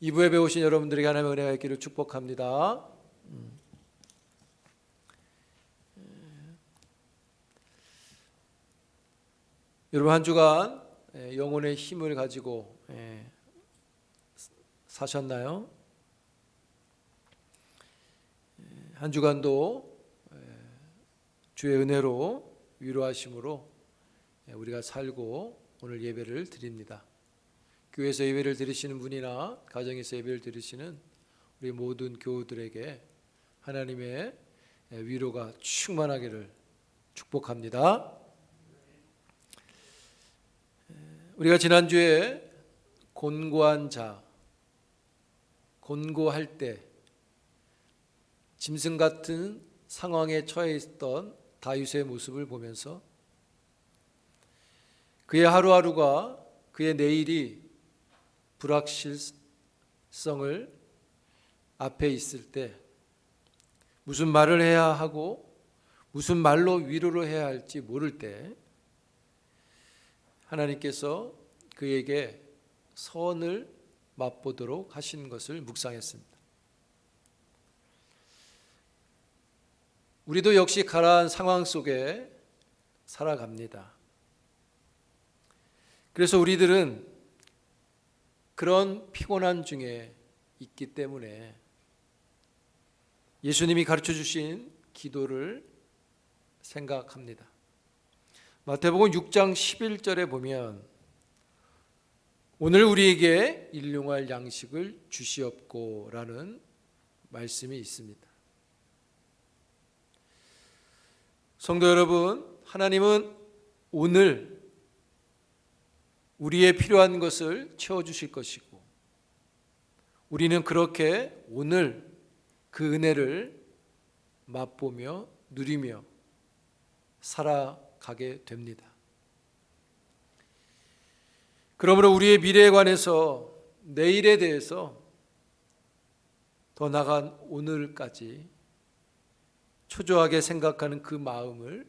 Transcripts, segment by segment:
이부에 배우신 여러분들에게 하나님의 은혜가 있기를 축복합니다. 음. 여러분 한 주간 예, 영혼의 힘을 가지고 예, 사셨나요? 예, 한 주간도 예, 주의 은혜로 위로하심으로 예, 우리가 살고 오늘 예배를 드립니다. 교회에서 예배를 드리시는 분이나 가정에서 예배를 드리시는 우리 모든 교우들에게 하나님의 위로가 충만하기를 축복합니다. 우리가 지난주에 곤고한 자, 곤고할 때 짐승 같은 상황에 처해 있던 다윗의 모습을 보면서 그의 하루하루가 그의 내일이 불확실성을 앞에 있을 때 무슨 말을 해야 하고 무슨 말로 위로를 해야 할지 모를 때 하나님께서 그에게 선을 맛보도록 하신 것을 묵상했습니다. 우리도 역시 가라한 상황 속에 살아갑니다. 그래서 우리들은 그런 피곤한 중에 있기 때문에 예수님이 가르쳐 주신 기도를 생각합니다. 마태복음 6장 11절에 보면 오늘 우리에게 일용할 양식을 주시옵고라는 말씀이 있습니다. 성도 여러분, 하나님은 오늘 우리의 필요한 것을 채워 주실 것이고 우리는 그렇게 오늘 그 은혜를 맛보며 누리며 살아가게 됩니다. 그러므로 우리의 미래에 관해서 내일에 대해서 더 나간 오늘까지 초조하게 생각하는 그 마음을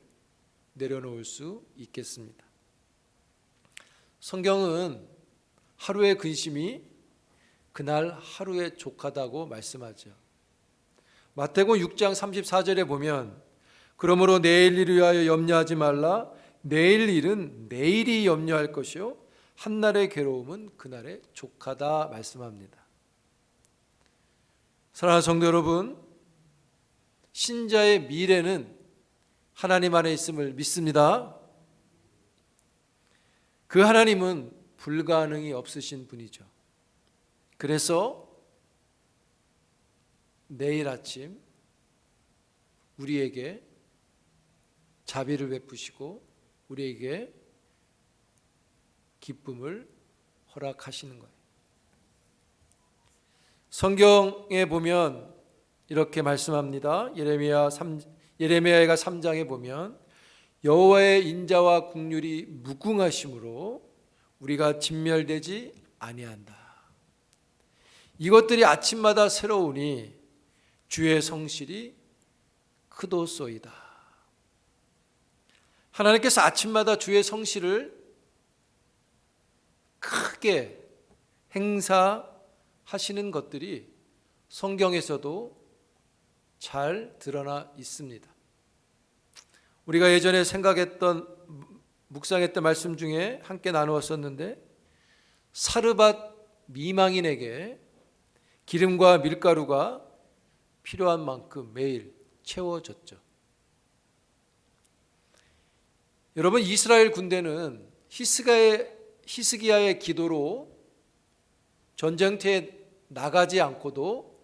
내려놓을 수 있겠습니다. 성경은 하루의 근심이 그날 하루에 족하다고 말씀하죠. 마태복음 6장 34절에 보면 그러므로 내일 일을 위하여 염려하지 말라 내일 일은 내일이 염려할 것이요 한날의 괴로움은 그날의 족하다 말씀합니다. 사랑하는 성도 여러분 신자의 미래는 하나님 안에 있음을 믿습니다. 그 하나님은 불가능이 없으신 분이죠. 그래서 내일 아침 우리에게 자비를 베푸시고 우리에게 기쁨을 허락하시는 거예요. 성경에 보면 이렇게 말씀합니다. 예레미야 3 예레미야가 3장에 보면 여호와의 인자와 국률이 무궁하심으로 우리가 진멸되지 아니한다. 이것들이 아침마다 새로우니 주의 성실이 크도소이다. 하나님께서 아침마다 주의 성실을 크게 행사하시는 것들이 성경에서도 잘 드러나 있습니다. 우리가 예전에 생각했던 묵상했던 말씀 중에 함께 나누었었는데 사르밧 미망인에게 기름과 밀가루가 필요한 만큼 매일 채워졌죠. 여러분 이스라엘 군대는 히스가의 히스기야의 기도로 전쟁터에 나가지 않고도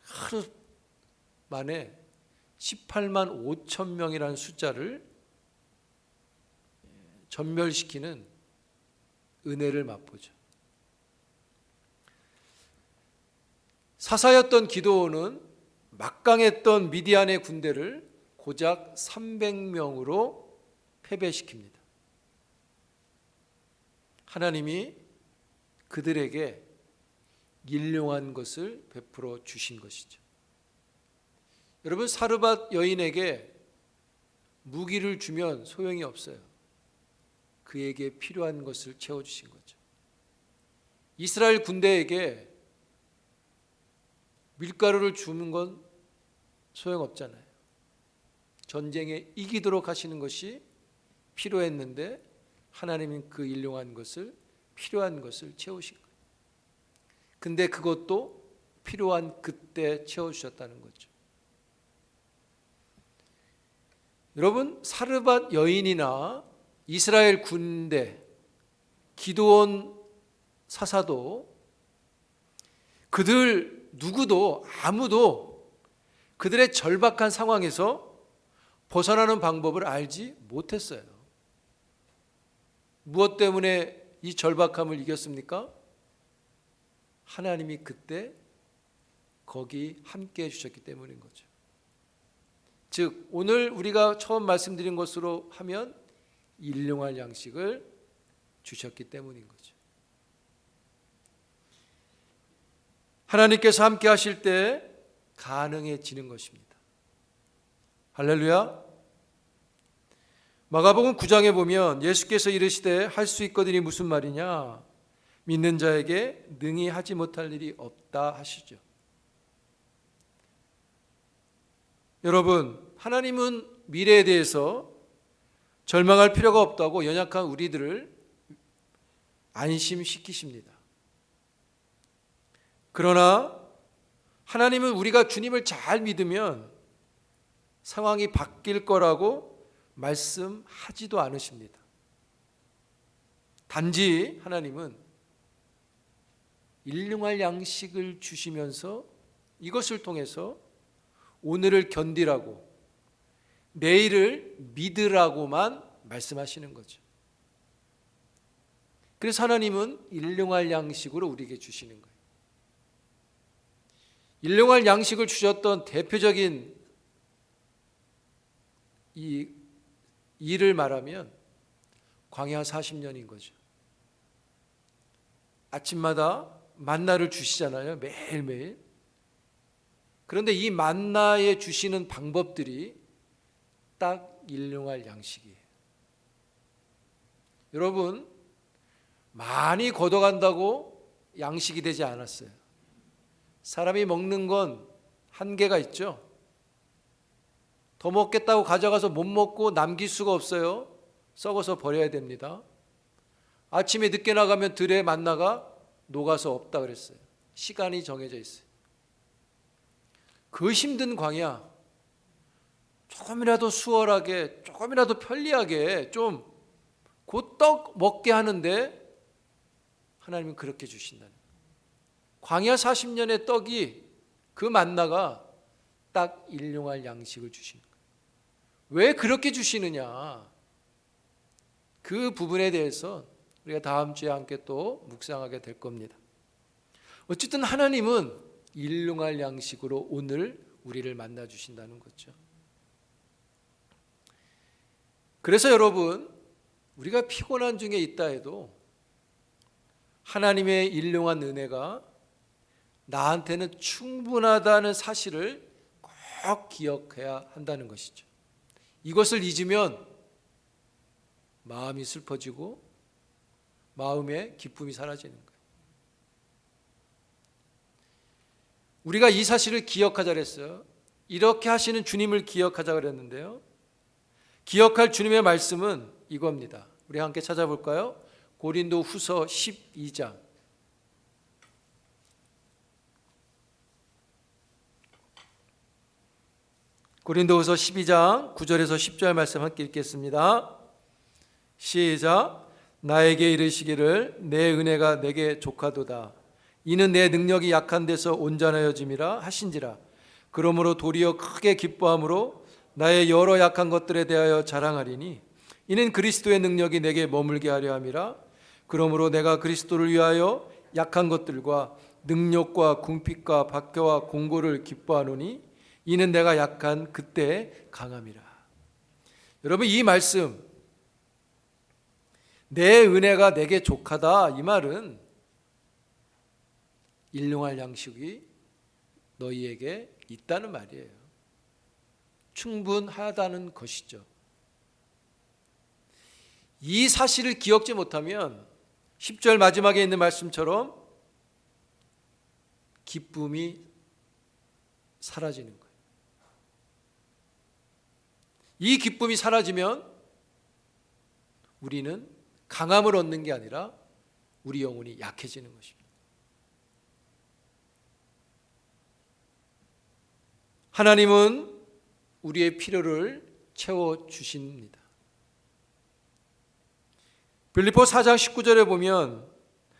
하루 만에 18만 5천 명이라는 숫자를 전멸시키는 은혜를 맛보죠. 사사였던 기도원은 막강했던 미디안의 군대를 고작 300명으로 패배시킵니다. 하나님이 그들에게 일용한 것을 베풀어 주신 것이죠. 여러분 사르밧 여인에게 무기를 주면 소용이 없어요. 그에게 필요한 것을 채워 주신 거죠. 이스라엘 군대에게 밀가루를 주는 건 소용없잖아요. 전쟁에 이기도록 하시는 것이 필요했는데 하나님은 그 일용한 것을 필요한 것을 채우신 거예요. 근데 그것도 필요한 그때 채워 주셨다는 거죠. 여러분 사르밧 여인이나 이스라엘 군대 기도원 사사도 그들 누구도 아무도 그들의 절박한 상황에서 벗어나는 방법을 알지 못했어요. 무엇 때문에 이 절박함을 이겼습니까? 하나님이 그때 거기 함께 해주셨기 때문인 거죠. 즉, 오늘 우리가 처음 말씀드린 것으로 하면 일용할 양식을 주셨기 때문인 거죠. 하나님께서 함께 하실 때 가능해지는 것입니다. 할렐루야. 마가복음 9장에 보면 예수께서 이르시되 할 수 있거든이 무슨 말이냐? 믿는 자에게 능히 하지 못할 일이 없다 하시죠. 여러분, 하나님은 미래에 대해서 절망할 필요가 없다고 연약한 우리들을 안심시키십니다. 그러나 하나님은 우리가 주님을 잘 믿으면 상황이 바뀔 거라고 말씀하지도 않으십니다. 단지 하나님은 일용할 양식을 주시면서 이것을 통해서 오늘을 견디라고 내일을 믿으라고만 말씀하시는 거죠. 그래서 하나님은 일용할 양식으로 우리에게 주시는 거예요. 일용할 양식을 주셨던 대표적인 이 일을 말하면 광야 40년인 거죠. 아침마다 만나를 주시잖아요. 매일매일. 그런데 이 만나에 주시는 방법들이 딱 일용할 양식이에요. 여러분, 많이 걷어간다고 양식이 되지 않았어요. 사람이 먹는 건 한계가 있죠. 더 먹겠다고 가져가서 못 먹고 남길 수가 없어요. 썩어서 버려야 됩니다. 아침에 늦게 나가면 들에 만나가 녹아서 없다 그랬어요. 시간이 정해져 있어요. 그 힘든 광야 조금이라도 수월하게 조금이라도 편리하게 좀 곧떡 먹게 하는데 하나님은 그렇게 주신다는 거예요. 광야 40년의 떡이 그 만나가 딱 일용할 양식을 주시는 거예요. 왜 그렇게 주시느냐? 그 부분에 대해서 우리가 다음 주에 함께 또 묵상하게 될 겁니다. 어쨌든 하나님은 일용할 양식으로 오늘 우리를 만나 주신다는 거죠. 그래서 여러분, 우리가 피곤한 중에 있다 해도 하나님의 일용한 은혜가 나한테는 충분하다는 사실을 꼭 기억해야 한다는 것이죠. 이것을 잊으면 마음이 슬퍼지고 마음의 기쁨이 사라지는 거예요. 우리가 이 사실을 기억하자 그랬어요. 이렇게 하시는 주님을 기억하자 그랬는데요. 기억할 주님의 말씀은 이겁니다. 우리 함께 찾아볼까요? 고린도 후서 12장. 고린도후서 12장 9절에서 10절 말씀 함께 읽겠습니다. 시작. 나에게 이르시기를 내 은혜가 내게 족하도다. 이는 내 능력이 약한 데서 온전하여짐이라 하신지라. 그러므로 도리어 크게 기뻐함으로 나의 여러 약한 것들에 대하여 자랑하리니 이는 그리스도의 능력이 내게 머물게 하려 함이라. 그러므로 내가 그리스도를 위하여 약한 것들과 능력과 궁핍과 박해와 공고를 기뻐하노니 이는 내가 약한 그때 강함이라. 여러분 이 말씀 내 은혜가 내게 족하다 이 말은 일용할 양식이 너희에게 있다는 말이에요. 충분하다는 것이죠. 이 사실을 기억지 못하면 10절 마지막에 있는 말씀처럼 기쁨이 사라지는 거예요. 이 기쁨이 사라지면 우리는 강함을 얻는 게 아니라 우리 영혼이 약해지는 것입니다. 하나님은 우리의 필요를 채워 주십니다. 빌리포 4장 19절에 보면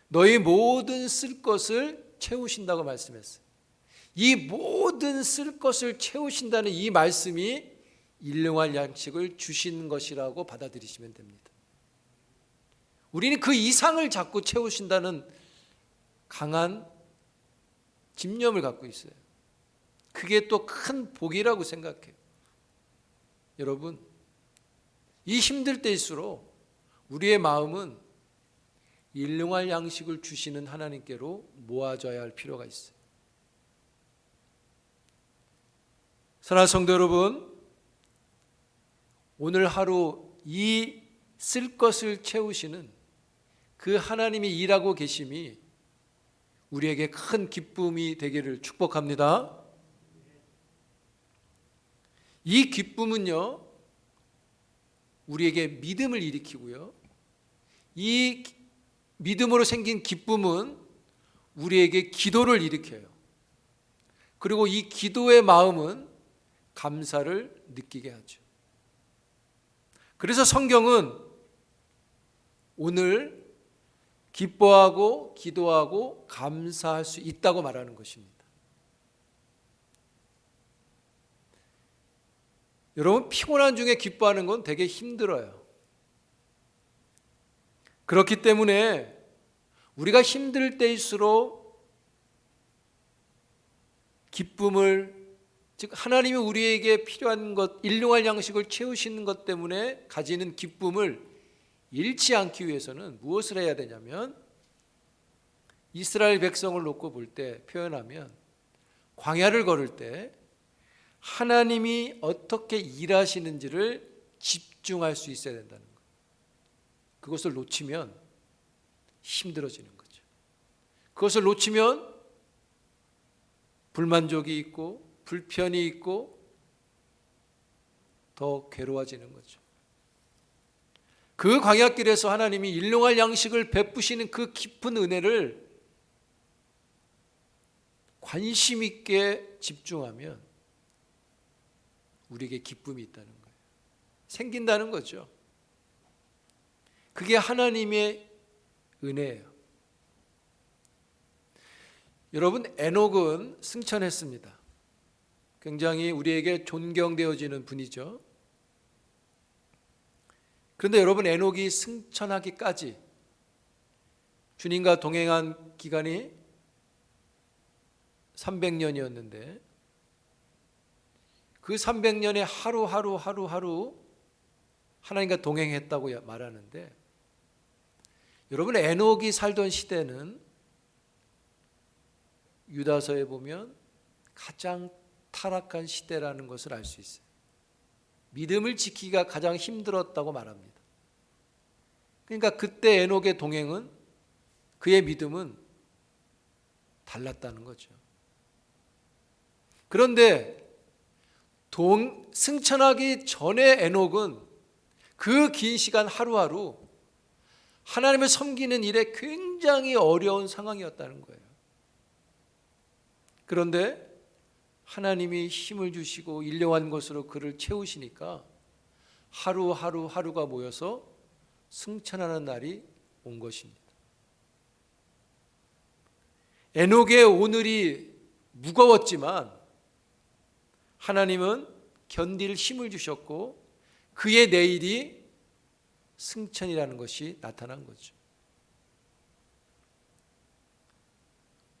너희 모든 쓸 것을 채우신다고 말씀했어요. 이 모든 쓸 것을 채우신다는 이 말씀이 일용할 양식을 주신 것이라고 받아들이시면 됩니다. 우리는 그 이상을 자꾸 채우신다는 강한 집념을 갖고 있어요. 그게 또 큰 복이라고 생각해요. 여러분, 이 힘들 때일수록 우리의 마음은 일용할 양식을 주시는 하나님께로 모아져야 할 필요가 있어요. 사랑하는 성도 여러분, 오늘 하루 이 쓸 것을 채우시는 그 하나님이 일하고 계심이 우리에게 큰 기쁨이 되기를 축복합니다. 이 기쁨은요, 우리에게 믿음을 일으키고요. 이 믿음으로 생긴 기쁨은 우리에게 기도를 일으켜요. 그리고 이 기도의 마음은 감사를 느끼게 하죠. 그래서 성경은 오늘 기뻐하고 기도하고 감사할 수 있다고 말하는 것입니다. 여러분 피곤한 중에 기뻐하는 건 되게 힘들어요. 그렇기 때문에 우리가 힘들 때일수록 기쁨을 즉 하나님이 우리에게 필요한 것 일용할 양식을 채우시는 것 때문에 가지는 기쁨을 잃지 않기 위해서는 무엇을 해야 되냐면 이스라엘 백성을 놓고 볼 때 표현하면 광야를 걸을 때 하나님이 어떻게 일하시는지를 집중할 수 있어야 된다는 거예요. 그것을 놓치면 힘들어지는 거죠. 그것을 놓치면 불만족이 있고 불편이 있고 더 괴로워지는 거죠. 그 광야길에서 하나님이 일용할 양식을 베푸시는 그 깊은 은혜를 관심 있게 집중하면 우리에게 기쁨이 있다는 거예요. 생긴다는 거죠. 그게 하나님의 은혜예요. 여러분 에녹은 승천했습니다. 굉장히 우리에게 존경되어지는 분이죠. 그런데 여러분 에녹이 승천하기까지 주님과 동행한 기간이 300년이었는데 그 300년에 하루하루 하루하루 하나님과 동행했다고 말하는데 여러분 에녹이 살던 시대는 유다서에 보면 가장 타락한 시대라는 것을 알 수 있어요. 믿음을 지키기가 가장 힘들었다고 말합니다. 그러니까 그때 에녹의 동행은 그의 믿음은 달랐다는 거죠. 그런데 동, 승천하기 전에 에녹은 그 긴 시간 하루하루 하나님을 섬기는 일에 굉장히 어려운 상황이었다는 거예요. 그런데 하나님이 힘을 주시고 일용한 것으로 그를 채우시니까 하루하루 하루가 모여서 승천하는 날이 온 것입니다. 에녹의 오늘이 무거웠지만 하나님은 견딜 힘을 주셨고 그의 내일이 승천이라는 것이 나타난 거죠.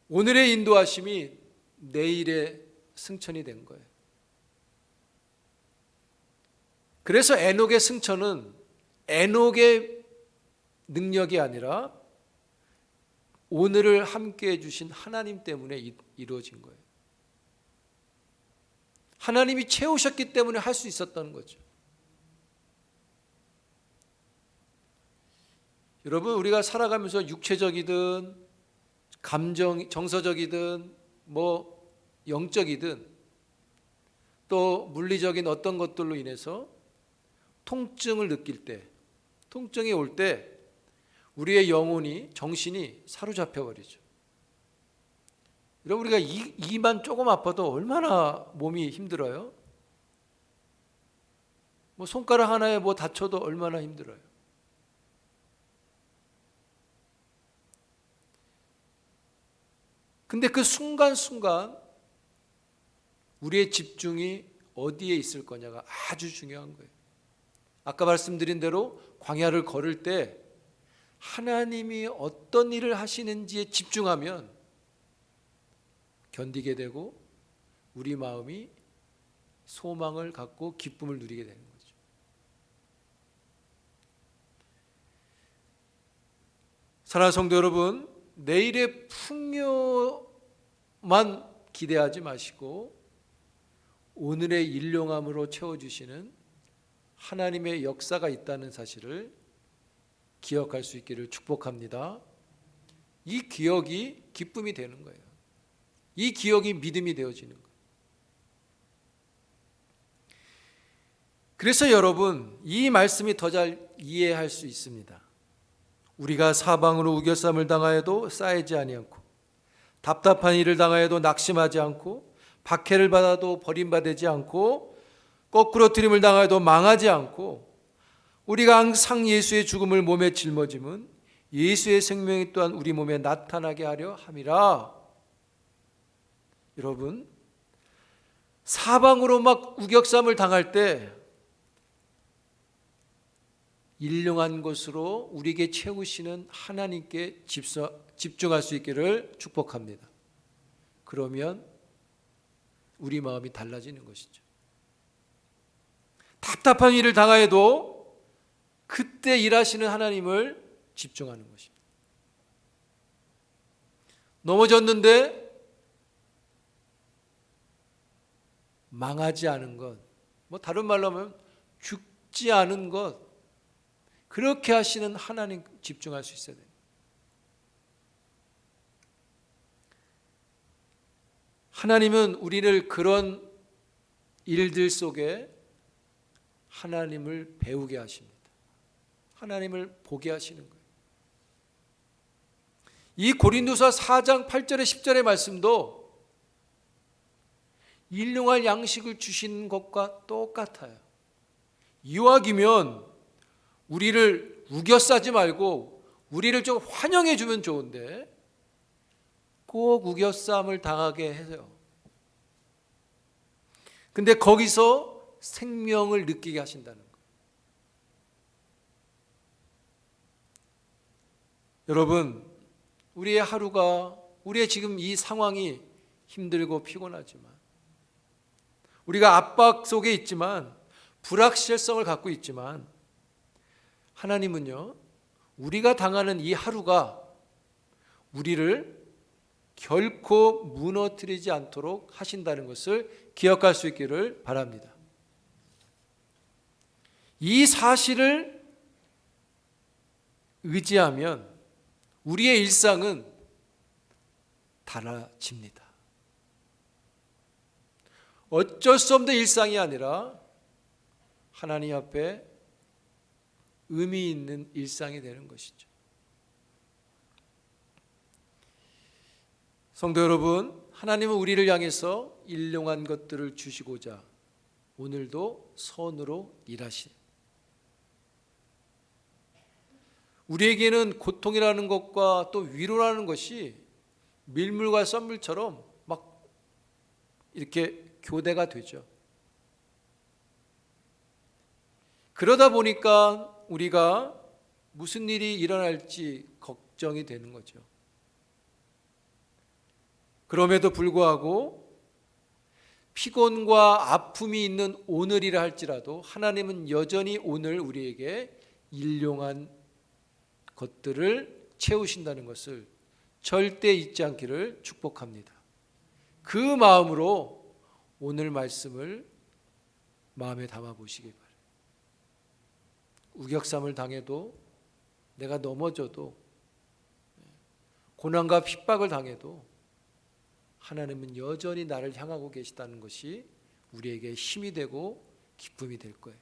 오늘의 인도하심이 내일의 승천이 된 거예요. 그래서 에녹의 승천은 에녹의 능력이 아니라 오늘을 함께 해주신 하나님 때문에 이루어진 거예요. 하나님이 채우셨기 때문에 할 수 있었던 거죠. 여러분, 우리가 살아가면서 육체적이든 감정, 정서적이든 뭐 영적이든 또 물리적인 어떤 것들로 인해서 통증을 느낄 때, 통증이 올 때 우리의 영혼이 정신이 사로잡혀 버리죠. 여러분 우리가 이, 이만 조금 아파도 얼마나 몸이 힘들어요? 뭐 손가락 하나에 뭐 다쳐도 얼마나 힘들어요. 근데 그 순간순간 우리의 집중이 어디에 있을 거냐가 아주 중요한 거예요. 아까 말씀드린 대로 광야를 걸을 때 하나님이 어떤 일을 하시는지에 집중하면 견디게 되고 우리 마음이 소망을 갖고 기쁨을 누리게 되는 거죠. 사랑하는 성도 여러분, 내일의 풍요만 기대하지 마시고 오늘의 일용함으로 채워주시는 하나님의 역사가 있다는 사실을 기억할 수 있기를 축복합니다. 이 기억이 기쁨이 되는 거예요. 이 기억이 믿음이 되어지는 거예요. 그래서 여러분, 이 말씀이 더 잘 이해할 수 있습니다. 우리가 사방으로 우겨쌈을 당하여도 쌓이지 아니않고 답답한 일을 당하여도 낙심하지 않고 박해를 받아도 버림받지 않고 거꾸로 트림을 당하여도 망하지 않고 우리가 항상 예수의 죽음을 몸에 짊어짐은 예수의 생명이 또한 우리 몸에 나타나게 하려 함이라. 여러분 사방으로 막 우격삼을 당할 때 일용한 것으로 우리에게 채우시는 하나님께 집중할 수 있기를 축복합니다. 그러면 우리 마음이 달라지는 것이죠. 답답한 일을 당하여도 그때 일하시는 하나님을 집중하는 것입니다. 넘어졌는데 망하지 않은 것, 뭐 다른 말로 하면 죽지 않은 것, 그렇게 하시는 하나님 집중할 수 있어야 돼요. 하나님은 우리를 그런 일들 속에 하나님을 배우게 하십니다. 하나님을 보게 하시는 거예요. 이 고린도서 4장 8절에 10절의 말씀도 일용할 양식을 주신 것과 똑같아요. 이왕이면 우리를 우겨싸지 말고 우리를 좀 환영해 주면 좋은데 꼭 우겨쌈을 당하게 해요. 근데 거기서 생명을 느끼게 하신다는 거예요. 여러분, 우리의 하루가 우리의 지금 이 상황이 힘들고 피곤하지만 우리가 압박 속에 있지만 불확실성을 갖고 있지만 하나님은요, 우리가 당하는 이 하루가 우리를 결코 무너뜨리지 않도록 하신다는 것을 기억할 수 있기를 바랍니다. 이 사실을 의지하면 우리의 일상은 달라집니다. 어쩔 수 없는 일상이 아니라 하나님 앞에 의미 있는 일상이 되는 것이죠. 성도 여러분, 하나님은 우리를 향해서 일용한 것들을 주시고자 오늘도 선으로 일하시. 우리에게는 고통이라는 것과 또 위로라는 것이 밀물과 썸물처럼 막 이렇게 교대가 되죠. 그러다 보니까 우리가 무슨 일이 일어날지 걱정이 되는 거죠. 그럼에도 불구하고 피곤과 아픔이 있는 오늘이라 할지라도 하나님은 여전히 오늘 우리에게 일용한 것들을 채우신다는 것을 절대 잊지 않기를 축복합니다. 그 마음으로 오늘 말씀을 마음에 담아 보시기 바랍니다. 우격삼을 당해도 내가 넘어져도 고난과 핍박을 당해도 하나님은 여전히 나를 향하고 계시다는 것이 우리에게 힘이 되고 기쁨이 될 거예요.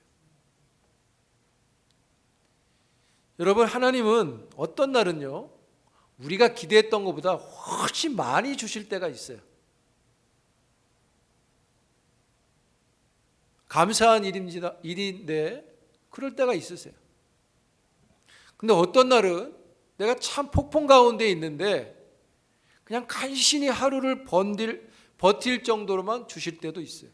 여러분 하나님은 어떤 날은요 우리가 기대했던 것보다 훨씬 많이 주실 때가 있어요. 감사한 일입니다. 일인데 그럴 때가 있으세요. 근데 어떤 날은 내가 참 폭풍 가운데 있는데 그냥 간신히 하루를 번딜, 버틸 정도로만 주실 때도 있어요.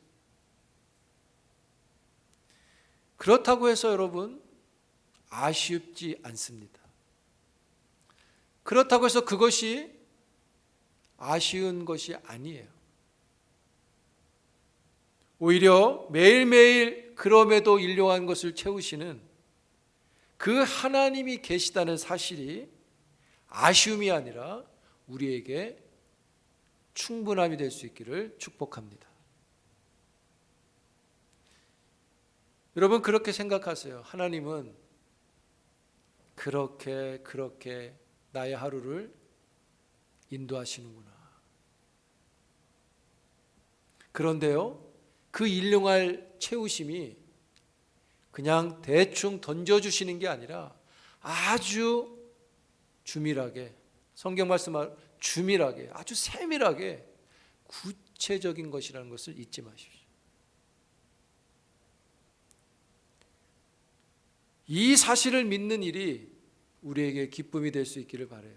그렇다고 해서 여러분 아쉽지 않습니다. 그렇다고 해서 그것이 아쉬운 것이 아니에요. 오히려 매일매일 그럼에도 일용한 것을 채우시는 그 하나님이 계시다는 사실이 아쉬움이 아니라 우리에게 충분함이 될 수 있기를 축복합니다. 여러분 그렇게 생각하세요. 하나님은 그렇게 그렇게 나의 하루를 인도하시는구나. 그런데요, 그 일용할 채우심이 그냥 대충 던져주시는 게 아니라 아주 주밀하게, 성경 말씀할 주밀하게, 아주 세밀하게 구체적인 것이라는 것을 잊지 마십시오. 이 사실을 믿는 일이 우리에게 기쁨이 될 수 있기를 바래요.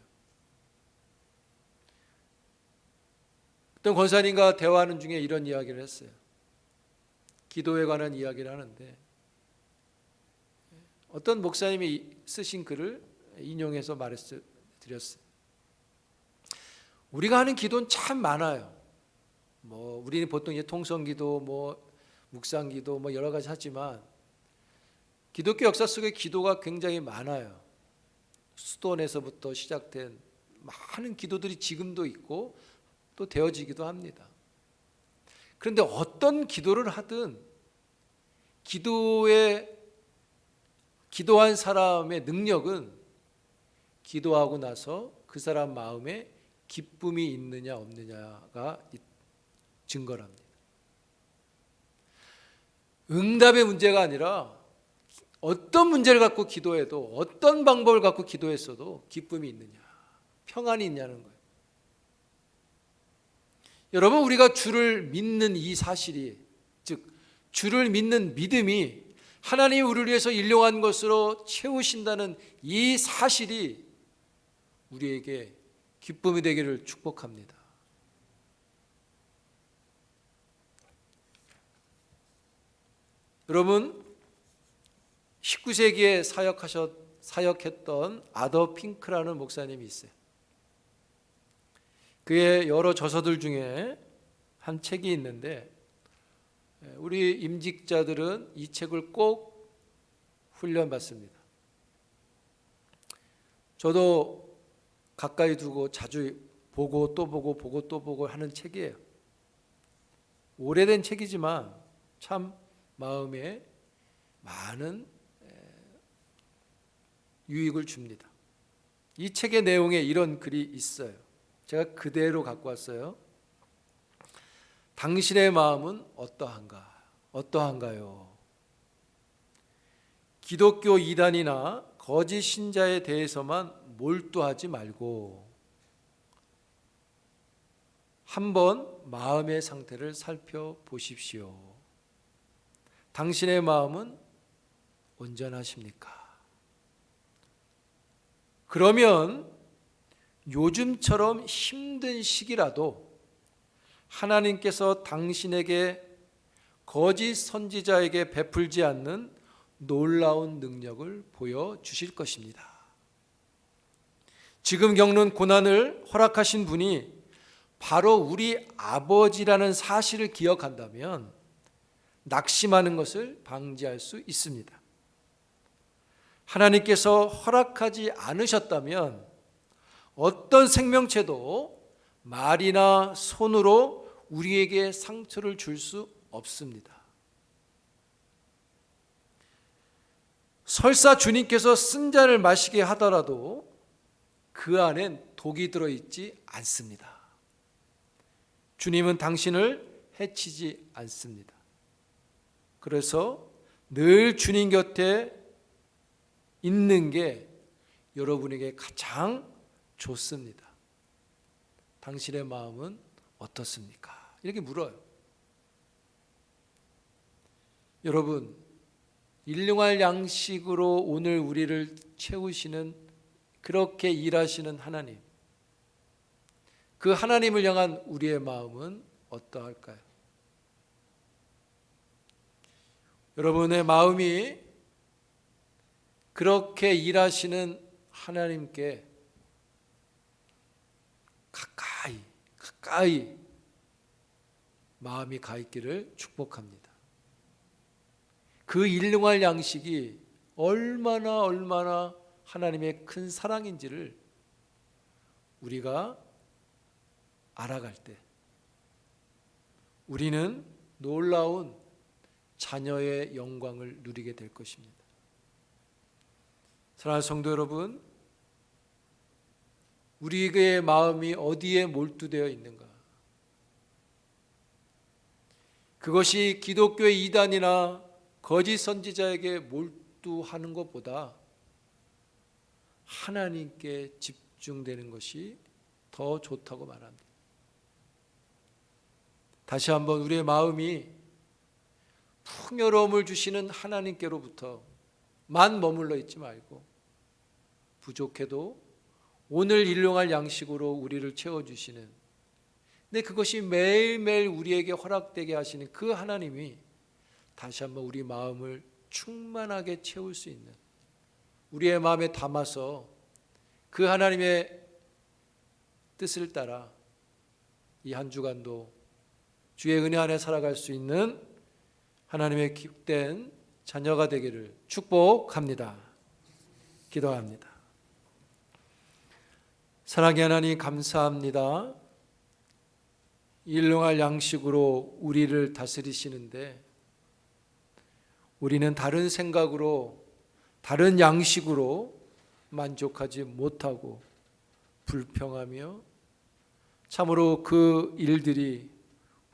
어떤 권사님과 대화하는 중에 이런 이야기를 했어요. 기도에 관한 이야기를 하는데 어떤 목사님이 쓰신 글을 인용해서 말했 드렸어요. 우리가 하는 기도는 참 많아요. 뭐 우리는 보통 통성기도, 뭐 묵상기도, 뭐 여러 가지 하지만 기독교 역사 속에 기도가 굉장히 많아요. 수도원에서부터 시작된 많은 기도들이 지금도 있고 또 되어지기도 합니다. 그런데 어떤 기도를 하든 기도에 기도한 사람의 능력은 기도하고 나서 그 사람 마음에 기쁨이 있느냐 없느냐가 증거랍니다. 응답의 문제가 아니라 어떤 문제를 갖고 기도해도 어떤 방법을 갖고 기도했어도 기쁨이 있느냐, 평안이 있냐는 거예요. 여러분 우리가 주를 믿는 이 사실이 즉 주를 믿는 믿음이 하나님이 우리를 위해서 일용한 것으로 채우신다는 이 사실이 우리에게 기쁨이 되기를 축복합니다. 여러분 19세기에 사역하셨 사역했던 아더 핑크라는 목사님이 있어요. 그의 여러 저서들 중에 한 책이 있는데 우리 임직자들은 이 책을 꼭 훈련받습니다. 저도 가까이 두고 자주 보고 또 보고 보고 또 보고 하는 책이에요. 오래된 책이지만 참 마음에 많은 유익을 줍니다. 이 책의 내용에 이런 글이 있어요. 제가 그대로 갖고 왔어요. 당신의 마음은 어떠한가? 어떠한가요? 기독교 이단이나 거짓 신자에 대해서만 몰두하지 말고 한번 마음의 상태를 살펴보십시오. 당신의 마음은 온전하십니까? 그러면 요즘처럼 힘든 시기라도 하나님께서 당신에게 거짓 선지자에게 베풀지 않는 놀라운 능력을 보여 주실 것입니다. 지금 겪는 고난을 허락하신 분이 바로 우리 아버지라는 사실을 기억한다면 낙심하는 것을 방지할 수 있습니다. 하나님께서 허락하지 않으셨다면 어떤 생명체도 말이나 손으로 우리에게 상처를 줄 수 없습니다. 설사 주님께서 쓴 잔을 마시게 하더라도 그 안엔 독이 들어있지 않습니다. 주님은 당신을 해치지 않습니다. 그래서 늘 주님 곁에 있는 게 여러분에게 가장 좋습니다. 당신의 마음은 어떻습니까? 이렇게 물어요. 여러분, 일용할 양식으로 오늘 우리를 채우시는 그렇게 일하시는 하나님. 그 하나님을 향한 우리의 마음은 어떠할까요? 여러분의 마음이 그렇게 일하시는 하나님께 가까이 가까이 마음이 가 있기를 축복합니다. 그 일용할 양식이 얼마나 얼마나 하나님의 큰 사랑인지를 우리가 알아갈 때 우리는 놀라운 자녀의 영광을 누리게 될 것입니다. 사랑하는 성도 여러분, 우리의 마음이 어디에 몰두되어 있는가? 그것이 기독교의 이단이나 거짓 선지자에게 몰두하는 것보다 하나님께 집중되는 것이 더 좋다고 말합니다. 다시 한번 우리의 마음이 풍요로움을 주시는 하나님께로부터 만 머물러 있지 말고 부족해도 오늘 일용할 양식으로 우리를 채워 주시는 근데 그것이 매일매일 우리에게 허락되게 하시는 그 하나님이 다시 한번 우리 마음을 충만하게 채울 수 있는 우리의 마음에 담아서 그 하나님의 뜻을 따라 이 한 주간도 주의 은혜 안에 살아갈 수 있는 하나님의 기된 자녀가 되기를 축복합니다. 기도합니다. 사랑의 하나님 감사합니다. 일용할 양식으로 우리를 다스리시는데 우리는 다른 생각으로 다른 양식으로 만족하지 못하고 불평하며 참으로 그 일들이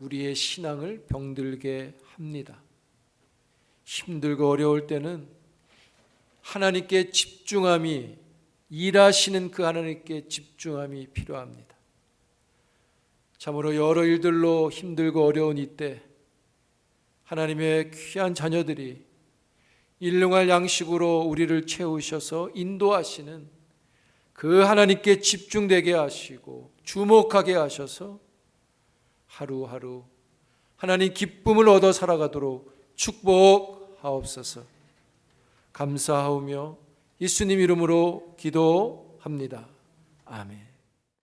우리의 신앙을 병들게 합니다. 힘들고 어려울 때는 하나님께 집중함이 일하시는 그 하나님께 집중함이 필요합니다. 참으로 여러 일들로 힘들고 어려운 이때 하나님의 귀한 자녀들이 일용할 양식으로 우리를 채우셔서 인도하시는 그 하나님께 집중되게 하시고 주목하게 하셔서 하루하루 하나님 기쁨을 얻어 살아가도록 축복하옵소서. 감사하오며 예수님 이름으로 기도합니다. 아멘.